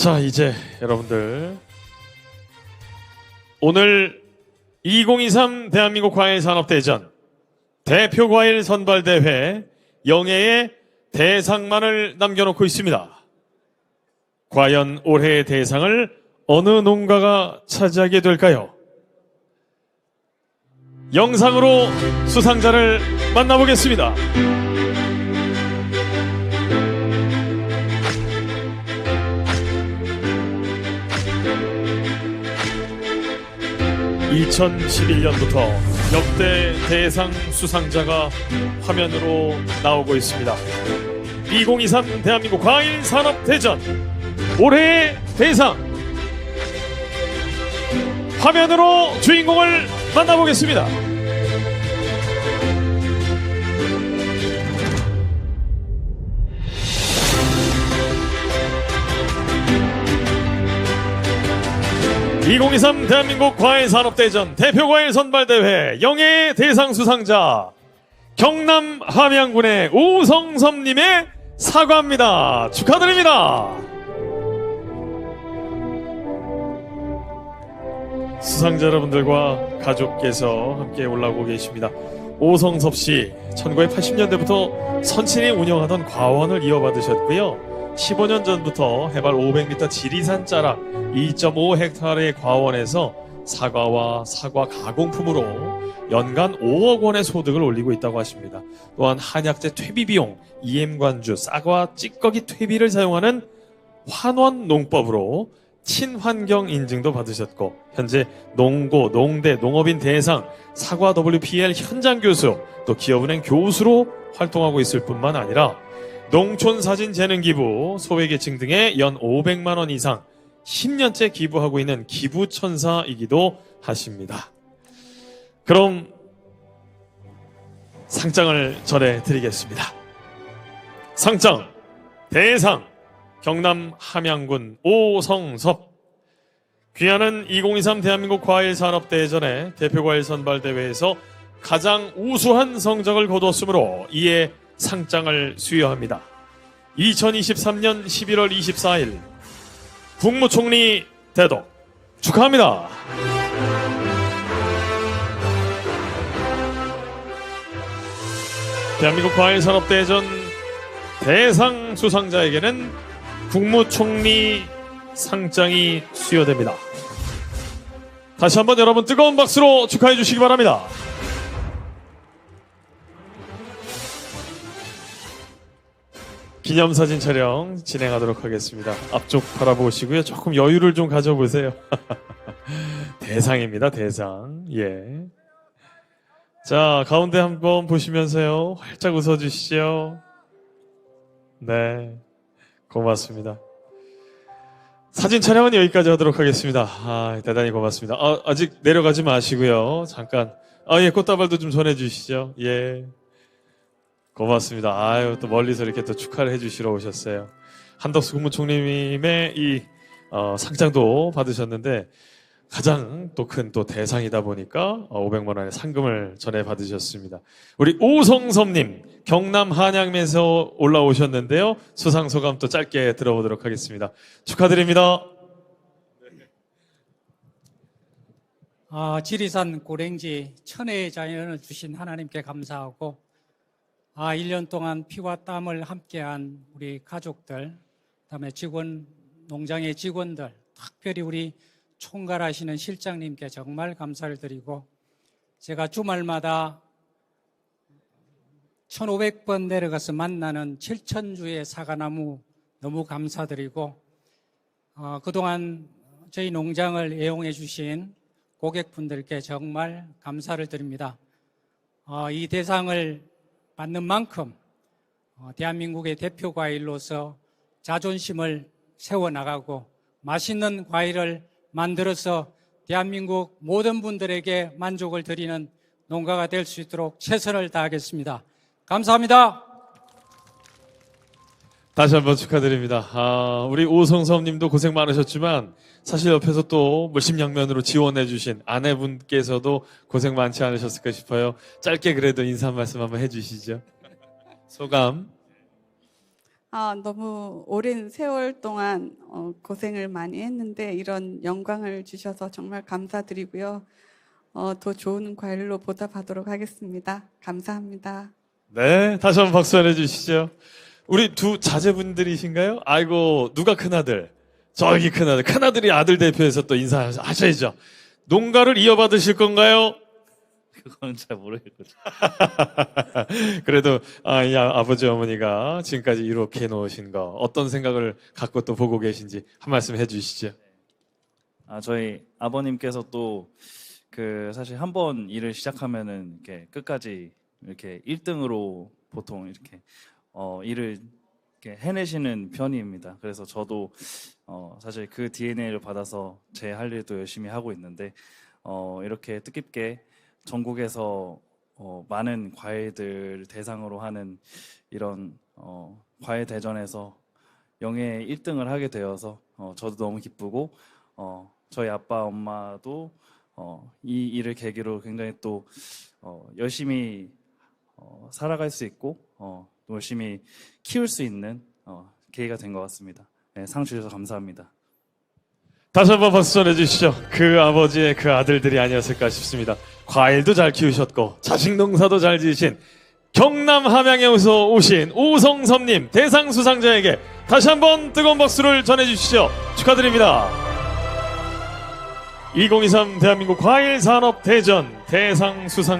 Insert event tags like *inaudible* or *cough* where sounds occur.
자, 이제 여러분들 오늘 2023 대한민국 과일 산업대전 대표 과일 선발 대회 영예의 대상만을 남겨놓고 있습니다. 과연 올해의 대상을 어느 농가가 차지하게 될까요? 영상으로 수상자를 만나보겠습니다. (2011년부터) 역대 대상 수상자가 화면으로 나오고 있습니다. 2023 대한민국 과일 산업 대전 올해의 대상 화면으로 주인공을 만나보겠습니다. (2023) 대한민국 과일산업대전 대표 과일 선발대회 영예 대상 수상자 경남 함양군의 오성섭님의 사과입니다. 축하드립니다. 수상자 여러분들과 가족께서 함께 올라오고 계십니다. 오성섭 씨, 1980년대부터 선친이 운영하던 과원을 이어받으셨고요. 15년 전부터 해발 500m 지리산 자락 2.5헥타르의 과원에서 사과와 사과 가공품으로 연간 5억 원의 소득을 올리고 있다고 하십니다. 또한 한약재 퇴비 비용, EM관주, 사과 찌꺼기 퇴비를 사용하는 환원 농법으로 친환경 인증도 받으셨고 현재 농고, 농대, 농업인 대상, 사과 WPL 현장 교수, 또 기업은행 교수로 활동하고 있을 뿐만 아니라 농촌 사진 재능 기부, 소외계층 등에 연 500만 원 이상 10년째 기부하고 있는 기부천사이기도 하십니다. 그럼 상장을 전해드리겠습니다. 상장 대상 경남 함양군 오성섭 귀하는 2023 대한민국 과일산업대전의 대표 과일 선발대회에서 가장 우수한 성적을 거두었으므로 이에 상장을 수여합니다. 2023년 11월 24일 국무총리 대독 축하합니다. 대한민국 과일산업대전 대상 수상자에게는 국무총리 상장이 수여됩니다. 다시 한번 여러분 뜨거운 박수로 축하해 주시기 바랍니다. 기념사진 촬영 진행하도록 하겠습니다. 앞쪽 바라보시고요. 조금 여유를 좀 가져보세요. *laughs* 대상입니다, 대상. 예. 자, 가운데 한번 보시면서요. 활짝 웃어주시죠. 네. 고맙습니다. 사진 촬영은 여기까지 하도록 하겠습니다. 아, 대단히 고맙습니다. 아, 아직 내려가지 마시고요. 잠깐. 아, 예, 꽃다발도 좀 전해주시죠. 예. 고맙습니다. 아유, 또 멀리서 이렇게 또 축하를 해주시러 오셨어요. 한덕수 국무총리님의 이 어, 상장도 받으셨는데 가장 또 큰 또 대상이다 보니까 어, 500만 원의 상금을 전해 받으셨습니다. 우리 오성섭님 경남 한양에서 올라오셨는데요. 수상 소감 또 짧게 들어보도록 하겠습니다. 축하드립니다. 아, 지리산 고랭지 천혜의 자연을 주신 하나님께 감사하고 아, 1년 동안 피와 땀을 함께한 우리 가족들, 그다음에 직원 농장의 직원들, 특별히 우리 총괄하시는 실장님께 정말 감사를 드리고 제가 주말마다 1500번 내려가서 만나는 7000주의 사과나무 너무 감사드리고 어, 그동안 저희 농장을 애용해 주신 고객분들께 정말 감사를 드립니다. 어, 이 대상을 받는 만큼 어, 대한민국의 대표 과일로서 자존심을 세워나가고 맛있는 과일을 만들어서 대한민국 모든 분들에게 만족을 드리는 농가가 될 수 있도록 최선을 다하겠습니다. 감사합니다. 다시 한번 축하드립니다. 아, 우리 오성섭님도 고생 많으셨지만 사실 옆에서 또 물심양면으로 지원해주신 아내분께서도 고생 많지 않으셨을까 싶어요. 짧게 그래도 인사 말씀 한번 해주시죠. 소감. 아, 너무 오랜 세월 동안 어, 고생을 많이 했는데 이런 영광을 주셔서 정말 감사드리고요. 어, 더 좋은 과일로 보답하도록 하겠습니다. 감사합니다. 네, 다시 한번 박수 한해 주시죠. 우리 두 자제분들이신가요? 아이고, 누가 큰아들? 저기 큰아들. 큰아들이 아들 대표해서 또 인사하셔야죠. 농가를 이어받으실 건가요? *laughs* 그건 잘 모르겠고 *laughs* 그래도 아, 이 아- 아버지 어머니가 지금까지 이렇게 놓으신 거 어떤 생각을 갖고 또 보고 계신지 한 말씀 해주시죠. 아 저희 아버님께서 또 그 사실 한 번 일을 시작하면은 이렇게 끝까지 이렇게 1등으로 보통 이렇게 어 일을 해내시는 편입니다. 그래서 저도 어 사실 그 DNA를 받아서 제 할 일도 열심히 하고 있는데 어 이렇게 뜻깊게 전국에서 어 많은 과외들 대상으로 하는 이런 어 과외 대전에서 영예 1등을 하게 되어서 어 저도 너무 기쁘고 어 저희 아빠 엄마도 어, 이 일을 계기로 굉장히 또 어, 열심히 어, 살아갈 수 있고 어, 또 열심히 키울 수 있는 어, 계기가 된 것 같습니다. 네, 상 주셔서 감사합니다. 다시 한번 박수 전해 주시죠. 그 아버지의 그 아들들이 아니었을까 싶습니다. 과일도 잘 키우셨고 자식 농사도 잘 지으신 경남 함양에서 오신 오성섭님 대상 수상자에게 다시 한번 뜨거운 박수를 전해 주시죠. 축하드립니다. 2023 대한민국 과일 산업 대전 대상 수상